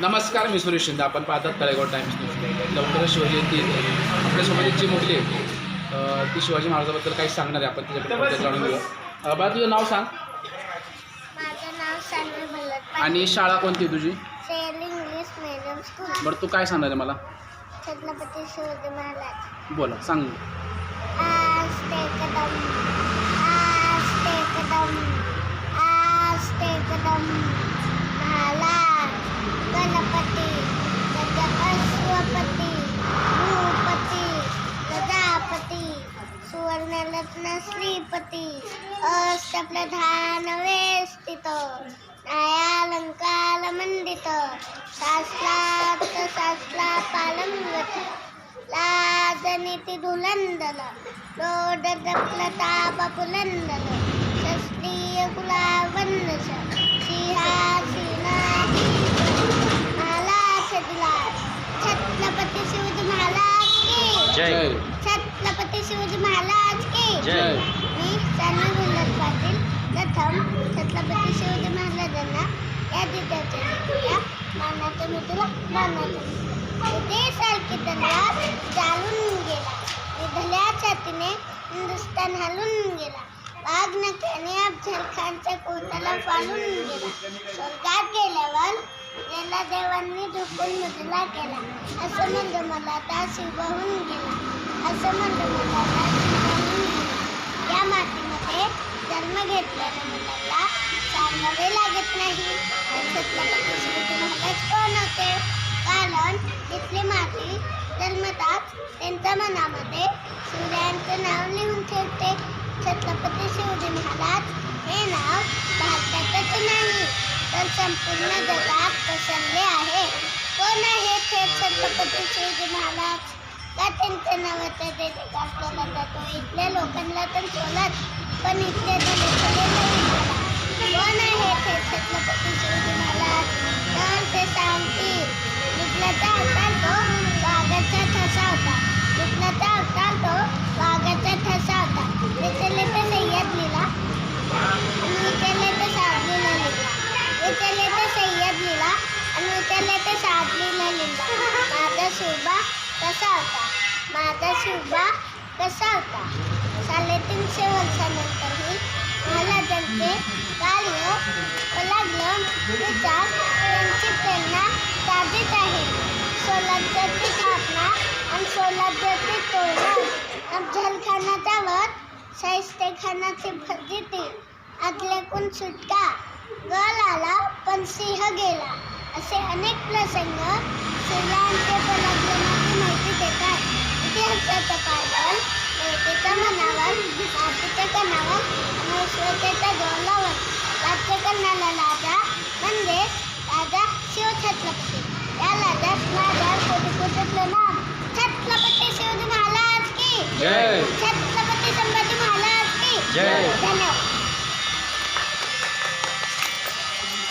नमस्कार मी सुरेश शिंदे. आपण पाहतात तळेगाव टाइम्स न्यूज लवकरच शिवजयंती येते आपल्यासोबत जी अं, ती शिवाजी महाराजाबद्दल काही सांगणार आहे. आपण तिच्याबद्दल जाणून घेऊया. तुझं नाव सांग. माझं नाव सानवी भल्लट आणि शाळा कोणती आहे तुझी? सेल इंग्लिश मीडियम स्कूल. बरं तू काय सांगणार आहे मला? छत्रपती शिवाजी महाराज. बोला सांग. श्रीपती अष्टप्रधान वेष्टित न्यायालंकार मंडित शास्त्रात शास्त्रा पालंगत लाजनीती धुलंदल रोडदप्लताप पुलंदल शस्त्रीय कुलावन्नस सिंहासीनाधीश महाराज दिला छत्रपती शिवाजी महाराज की जय. छत्रपती शिवाजी महाराज की. मी सानवी भुल्लर पाटील प्रथम छत्रपती शिवाजी महाराजांना या दिवसाच्या या मानाचं मी तुला मानाचं. ते सारखी त्यांना चालून गेला. निधल्या छातीने हिंदुस्थान हलून गेला. वाघ नख्याने अफजल खानच्या कोटाला फालून गेला. स्वर्गात गेल्यावर गेला देवांनी झोपून मुजला केला. असं म्हणलं मला त्या शिवहून गेला. असं म्हणलं मला या मातीमध्ये जन्म घेतल्याने मुलाला चालवावे लागत नाही. छत्रपती महाराज कोण होते? कारण तिथली माती जन्मताच त्यांच्या मनामध्ये सूर्यांचं नाव लिहून ठेवते. छत्रपती शिवाजी महाराज हे नाव भारतातच नाही तर संपूर्ण जगात पसरले आहे. कोण आहे ते छत्रपती शिवाजी महाराज? का त्यांच्या नावाचा देशकार केला जातो इथल्या लोकांना तर सोलत पण इथल्या माझा शिवबा कसा होता? साडेतीनशे वर्षानंतरही महाराजांचे कार्य व लागलं विचार त्यांची प्रेरणा ताजीच आहे. सोलापूरची स्थापना आणि सोलापूरची तोरण अफजलखानाचा वध शाहिस्तेखानाची फजिती आतल्याकून सुटका गल आला पण सिंह गेला असे अनेक प्रसंग शिवरायांचे इतिहासाचं पालन नेतेच्या मनावर मातीच्या कणावर आणि ऐश्वर्याच्या जोरावर राज्य करणारा राजा म्हणजे राजा शिवछत्रपती. या राजास माझ्या कोटी कोटी प्रणाम छत्रपती शिवाजी महाराज की. छत्रपती संभाजी महाराज की. जय. धन्यवाद.